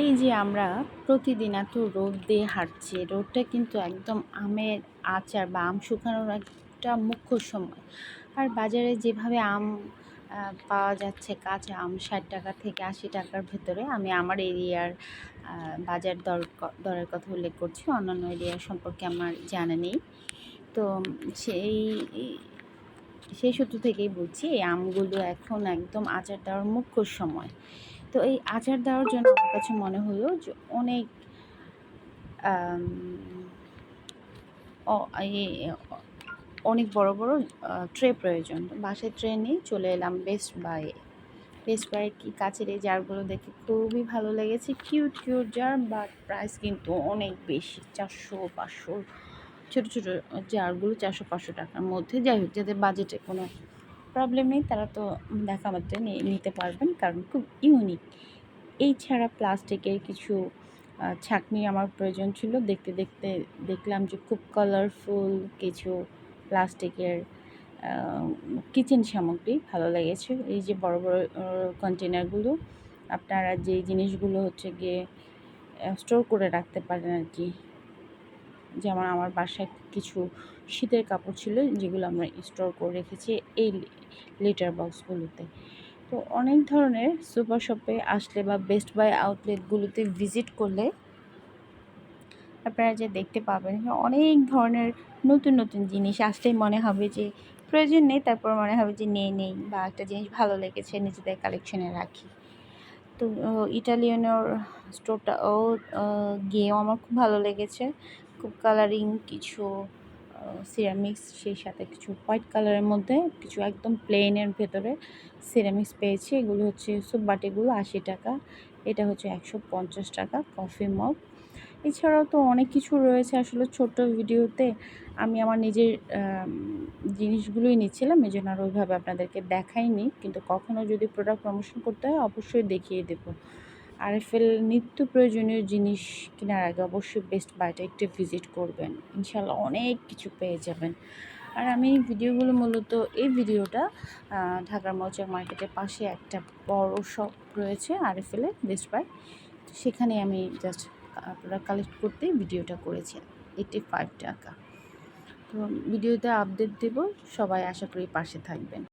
এই যে আমরা প্রতিদিন এত রোদ দিয়ে হাঁটছি, রোদটা কিন্তু একদম আমের আচার বা আম শুকানোর একটা মুখ্য সময়। আর বাজারে যেভাবে আম পাওয়া যাচ্ছে, কাঁচা আম ষাট টাকা থেকে আশি টাকার ভেতরে, আমি আমার এরিয়ার বাজার দর দরের কথা উল্লেখ করছি, অন্যান্য এরিয়া সম্পর্কে আমার জানা নেই। তো সেই সেই সূত্র থেকেই বলছি, এই আমগুলো এখন একদম আচার দেওয়ার মুখ্য সময়। তো এই আচার দেওয়ার জন্য আমার কাছে মনে হলো যে অনেক অনেক বড় বড় ট্রে প্রয়োজন। তো বাসায় ট্রে নিয়ে চলে এলাম বেস্ট বাই। বেস্ট বাই কি কাছের এই জারগুলো দেখে খুবই ভালো লেগেছে। Cute cute jar, but price কিন্তু অনেক বেশি, চারশো, পাঁচশো। ছোটো ছোটো জারগুলো চারশো, পাঁচশো টাকার মধ্যে। যাই হোক, যাদের বাজেটে কোনো প্রবলেম নেই, তারা তো দেখা মাত্র নিতে পারবেন কারণ খুব ইউনিক এই ছাড়া প্লাস্টিকের কিছু ছাঁকনি আমার প্রয়োজন ছিল। দেখতে দেখতে দেখলাম যে খুব কালারফুল কিছু প্লাস্টিকের কিচেন সামগ্রী ভালো লেগেছে। এই যে বড় বড় কন্টেনারগুলো আপনারা যে জিনিসগুলো হচ্ছে গিয়ে স্টোর করে রাখতে পারেন আর কি যেমন আমার বাসায় কিছু শীতের কাপড় ছিল, যেগুলো আমরা স্টোর করে রেখেছি। এই লিটার বক্সগুলোতে তো অনেক ধরনের সুপার শপে আসলে বা বেস্ট বাই আউটলেটগুলোতে ভিজিট করলে আপনারা যে দেখতে পাবেন অনেক ধরনের নতুন নতুন জিনিস আসলেই মনে হবে যে প্রয়োজন নেই, তারপর মনে হবে যে নেই নেই বা একটা জিনিস ভালো লেগেছে, নিজেদের কালেকশনে রাখি। তো ইটালিয়ানোর স্টোরটাও গিয়েও আমার খুব ভালো লেগেছে। খুব কালারিং কিছু সিরামিক্স সেই সাথে কিছু হোয়াইট কালারের মধ্যে কিছু একদম প্লেনের ভেতরে সিরামিক্স পেয়েছি। এগুলো হচ্ছে সুপ বাটিগুলো আশি টাকা। এটা হচ্ছে একশো পঞ্চাশ টাকা কফি মগ এছাড়াও তো অনেক কিছু রয়েছে আসলে ছোট ভিডিওতে। আমি আমার নিজের জিনিসগুলোই নিচ্ছিলাম, এই জন্য আর ওইভাবে আপনাদেরকে দেখাইনি। কিন্তু কখনও যদি প্রোডাক্ট প্রমোশন করতে হয়, অবশ্যই দেখিয়ে দেবো। আরএফএল নিত্য প্রয়োজনীয় জিনিস কেনার আগে অবশ্যই বেস্ট বাইটা একটু ভিজিট করবেন। ইনশাল্লাহ অনেক কিছু পেয়ে যাবেন। আর আমি ভিডিওগুলো মূলত এই ভিডিওটা ঢাকার মৌচাক মার্কেটের পাশে একটা বড় শপ রয়েছে আরএফএলে বেস্ট বাই সেখানে আমি জাস্ট প্রোডাক্ট কালেক্ট করতে ভিডিওটা করেছি এইটি ফাইভ টাকা। তো ভিডিওতে আপডেট দেব। সবাই আশা করি পাশে থাকবেন।